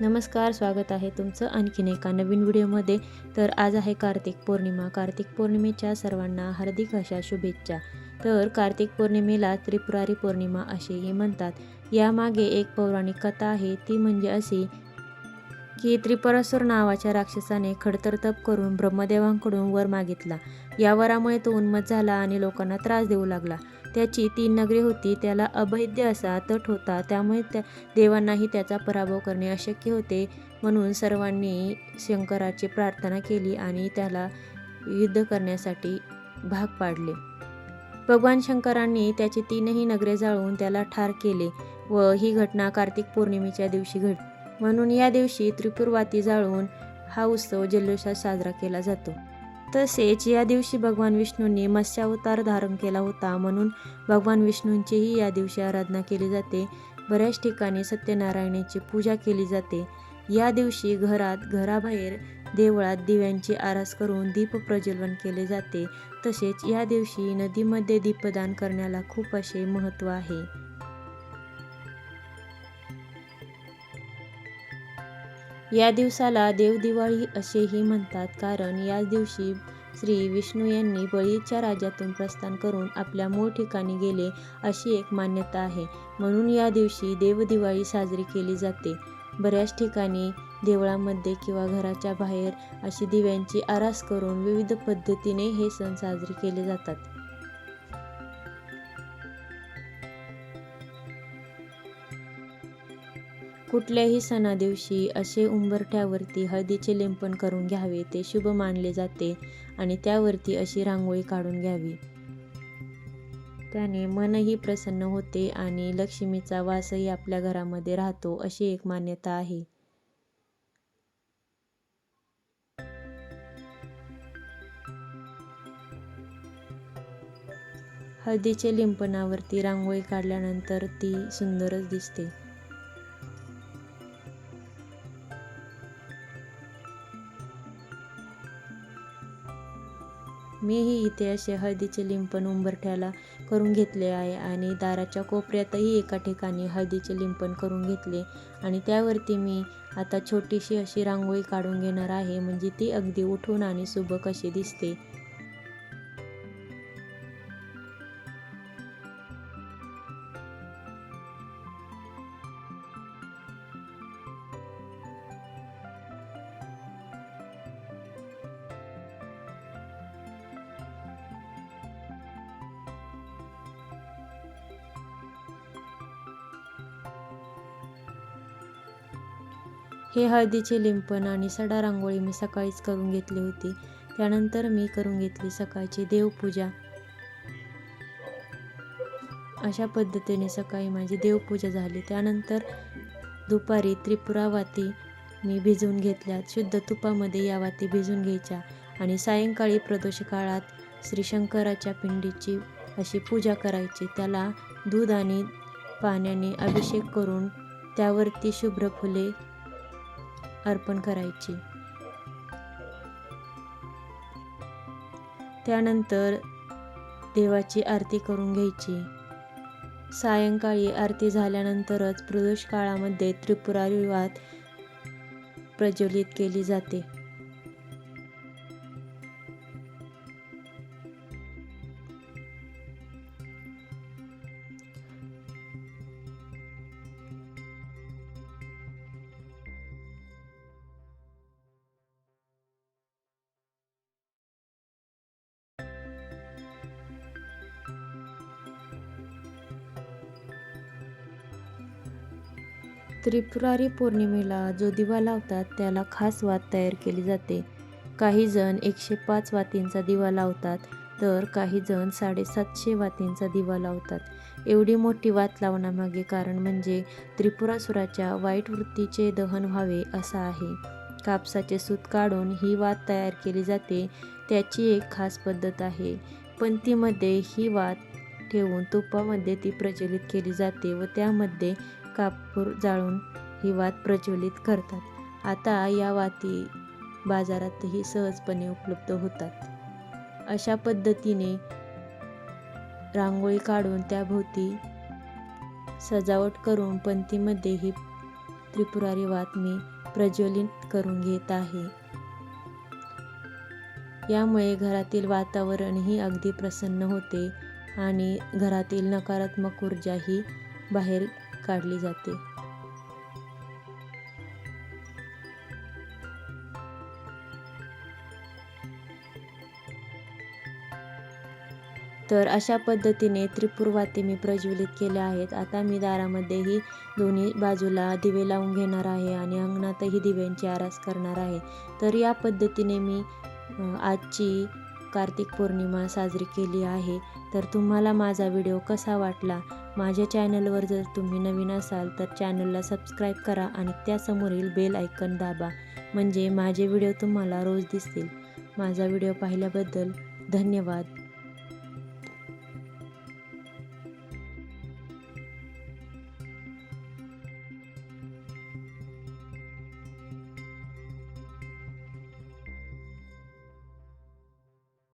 नमस्कार स्वागत आहे तुमचं आणखीन एका नवीन व्हिडिओमध्ये. तर आज आहे कार्तिक पौर्णिमा. कार्तिक पौर्णिमेच्या सर्वांना हार्दिक अशा शुभेच्छा. तर कार्तिक पौर्णिमेला त्रिपुरारी पौर्णिमा असेही म्हणतात. यामागे एक पौराणिक कथा आहे. ती म्हणजे अशी की त्रिपुरासूर नावाच्या राक्षसाने खडतर तप करून ब्रह्मदेवांकडून वर मागितला. या वरामुळे तो उन्मत झाला आणि लोकांना त्रास देऊ लागला. त्याची तीन नगरे होती. त्याला अभैद्य असा तट होता. त्यामुळे त्या देवांनाही त्याचा पराभव करणे अशक्य होते. म्हणून सर्वांनी शंकराची प्रार्थना केली आणि त्याला युद्ध करण्यासाठी भाग पाडले. भगवान शंकरांनी त्याची तीनही नगरे जाळून त्याला ठार केले व ही घटना कार्तिक पौर्णिमेच्या दिवशी घडली म्हणून या दिवशी त्रिपुरवाती जाळून हा उत्सव जल्लोषात साजरा केला जातो. तसेच या दिवशी भगवान विष्णूंनी मत्स्यावतार धारण केला होता म्हणून भगवान विष्णूंचीही या दिवशी आराधना केली जाते. बऱ्याच ठिकाणी सत्यनारायणाची पूजा केली जाते. या दिवशी घरात घराबाहेर देवळात दिव्यांची आरास करून दीप प्रज्वलन केले जाते. तसेच या दिवशी नदीमध्ये दीपदान करण्याला खूप असे महत्त्व आहे. या दिवसाला देवदिवाळी असेही म्हणतात. कारण याच दिवशी श्री विष्णू यांनी बळीच्या राज्यातून प्रस्थान करून आपल्या मूळ ठिकाणी गेले अशी एक मान्यता आहे. म्हणून या दिवशी देवदिवाळी साजरी केली जाते. बऱ्याच ठिकाणी देवळामध्ये किंवा घराच्या बाहेर अशी दिव्यांची आरास करून विविध पद्धतीने हे सण साजरे केले जातात. कुठल्याही सणादिवशी असे उंबरठ्यावरती हळदीचे लिंपण करून घ्यावे ते शुभ मानले जाते आणि त्यावरती अशी रांगोळी काढून घ्यावी. त्याने मनही प्रसन्न होते आणि लक्ष्मीचा वासही आपल्या घरामध्ये राहतो अशी एक मान्यता आहे. हळदीचे लिंपणावरती रांगोळी काढल्यानंतर ती सुंदरच दिसते. मीही इथे असे हळदीचे लिंपण उंबरठ्याला करून घेतले आहे आणि दाराच्या कोपऱ्यातही एका ठिकाणी हळदीचे लिंपण करून घेतले. आणि त्यावरती मी आता छोटीशी अशी रांगोळी काढून घेणार आहे म्हणजे ती अगदी उठून आणि सुबक अशी दिसते. हे हळदीचे लिंपण आणि सडा रांगोळी मी सकाळीच करून घेतली होती. त्यानंतर मी करून घेतली सकाळची देवपूजा. अशा पद्धतीने सकाळी माझी देवपूजा झाली. त्यानंतर दुपारी त्रिपुरावाती मी भिजवून घेतल्या शुद्ध तुपामध्ये या वाती भिजून घ्यायच्या आणि सायंकाळी प्रदोष काळात श्री शंकराच्या पिंडीची अशी पूजा करायची. त्याला दूध आणि पाण्याने अभिषेक करून त्यावरती शुभ्र फुले अर्पण करायची. त्यानंतर देवाची आरती करून घ्यायची. सायंकाळी आरती झाल्यानंतरच प्रदोष काळामध्ये त्रिपुरारी विवाद प्रज्वलित केली जाते. त्रिपुरारी पौर्णिमेला जो दिवा लावतात त्याला खास वात तयार केली जाते. काही जण एकशे पाच वातींचा दिवा लावतात तर काही जण साडेसातशे वातींचा दिवा लावतात. एवढी मोठी वात लावण्यामागे कारण म्हणजे त्रिपुरासुराच्या वाईट वृत्तीचे दहन व्हावे असं आहे. कापसाचे सूत काढून ही वात तयार केली जाते त्याची एक खास पद्धत आहे. पंथीमध्ये ही वात ठेवून तुपामध्ये ती प्रचलित केली जाते व त्यामध्ये कापूर जाळून ही वात प्रज्वलित करतात. आता या वाती बाजारातही सहजपणे उपलब्ध होतात. अशा पद्धतीने रांगोळी काढून त्याभोवती सजावट करून पंथीमध्ये ही त्रिपुरारी वात मी प्रज्वलित करून घेत आहे. यामुळे घरातील वातावरणही अगदी प्रसन्न होते आणि घरातील नकारात्मक ऊर्जाही बाहेर काढली जाते. तर अशा पद्धतीने त्रिपुरवाती मी प्रज्वलित केल्या आहेत. आता मी दारामध्येही दोन्ही बाजूला दिवे लावून घेणार आहे आणि अंगणातही दिव्यांची आरास करणार आहे. तर या पद्धतीने मी आजची कार्तिक पौर्णिमा साजरी केली आहे. तर तुम्हाला माझा व्हिडिओ कसा वाटला? माझ्या चॅनलवर जर तुम्ही नवीन असाल तर चॅनलला सबस्क्राईब करा आणि त्यासमोरील बेल ऐकन दाबा. म्हणजे माझे व्हिडिओ तुम्हाला रोज दिसतील. माझा व्हिडिओ पाहिल्याबद्दल धन्यवाद.